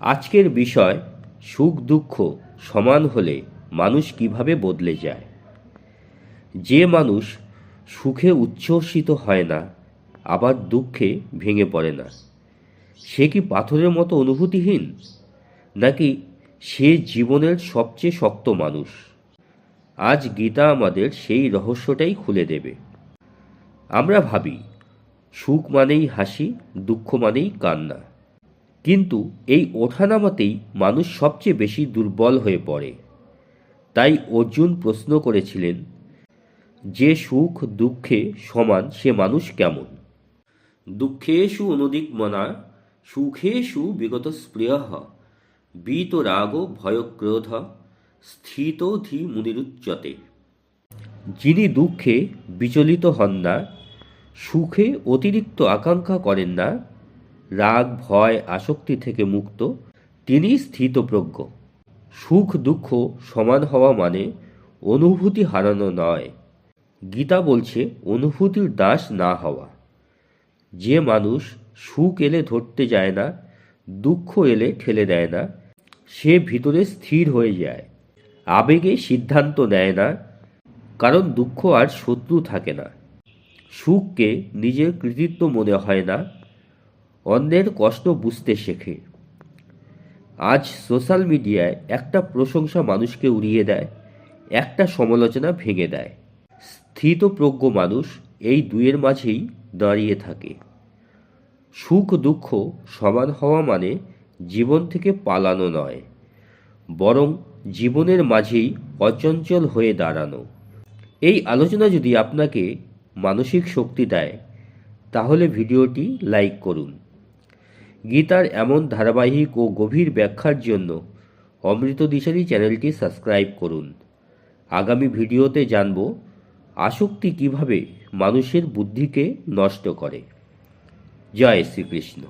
আজকের বিষয় সুখ দুঃখ সমান হলে মানুষ কীভাবে বদলে যায়? যে মানুষ সুখে উচ্ছ্বসিত হয় না, আবার দুঃখে ভেঙে পড়ে না। সে কি পাথরের মতো অনুভূতিহীন? নাকি সে জীবনের সবচেয়ে শক্ত মানুষ? আজ গীতা আমাদের সেই রহস্যটাই খুলে দেবে। আমরা ভাবি, সুখ মানেই হাসি, দুঃখ মানেই কান্না। কিন্তু এই ওঠানামাতেই মানুষ সবচেয়ে বেশি দুর্বল হয়ে পড়ে। তাই অর্জুন প্রশ্ন করেছিলেন যে সুখ দুঃখে সমান সে মানুষ কেমন? দুঃখেষু অনুদিক মনা সুখেষু বিগত স্পৃহ বীত রাগ ভয়ক্রোধ স্থিত ধি মুনিরুচ্যতে। যিনি দুঃখে বিচলিত হন না সুখে অতিরিক্ত আকাঙ্ক্ষা করেন না রাগ, ভয়, আসক্তি থেকে মুক্ত তিনি স্থিতপ্রজ্ঞ। সুখ, দুঃখ সমান হওয়া মানে অনুভূতি হারানো নয়। গীতা বলছে, অনুভূতির দাস না হওয়া। যে মানুষ সুখ এলে ধরতে যায় না, দুঃখ এলে ঠেলে দেয় না, সে ভিতরে স্থির হয়ে যায়। আবেগে সিদ্ধান্ত নেয় না, কারণ দুঃখ আর শত্রু থাকে না। সুখকে নিজের কৃতিত্ব মনে হয় না অন্যের কষ্ট বুঝতে শেখে। আজ সোশ্যাল মিডিয়ায় একটা প্রশংসা মানুষকে উড়িয়ে দেয়, একটা সমালোচনা ভেঙে দেয়। স্থিতপ্রজ্ঞ মানুষ এই দুয়ের মাঝেই দাঁড়িয়ে থাকে। সুখ দুঃখ সমান হওয়া মানে জীবন থেকে পালানো নয়, বরং জীবনের মাঝেই অচঞ্চল হয়ে দাঁড়ানো। এই আলোচনা যদি আপনাকে মানসিক শক্তি দেয়, তাহলে ভিডিওটি লাইক করুন। গীতার এমন ধারাবাহিক ও গভীর ব্যাখ্যার জন্য অমৃত দিশারি চ্যানেলটি সাবস্ক্রাইব করুন। আগামী ভিডিওতে জানব আসক্তি কীভাবে মানুষের বুদ্ধিকে নষ্ট করে। জয় শ্রীকৃষ্ণ।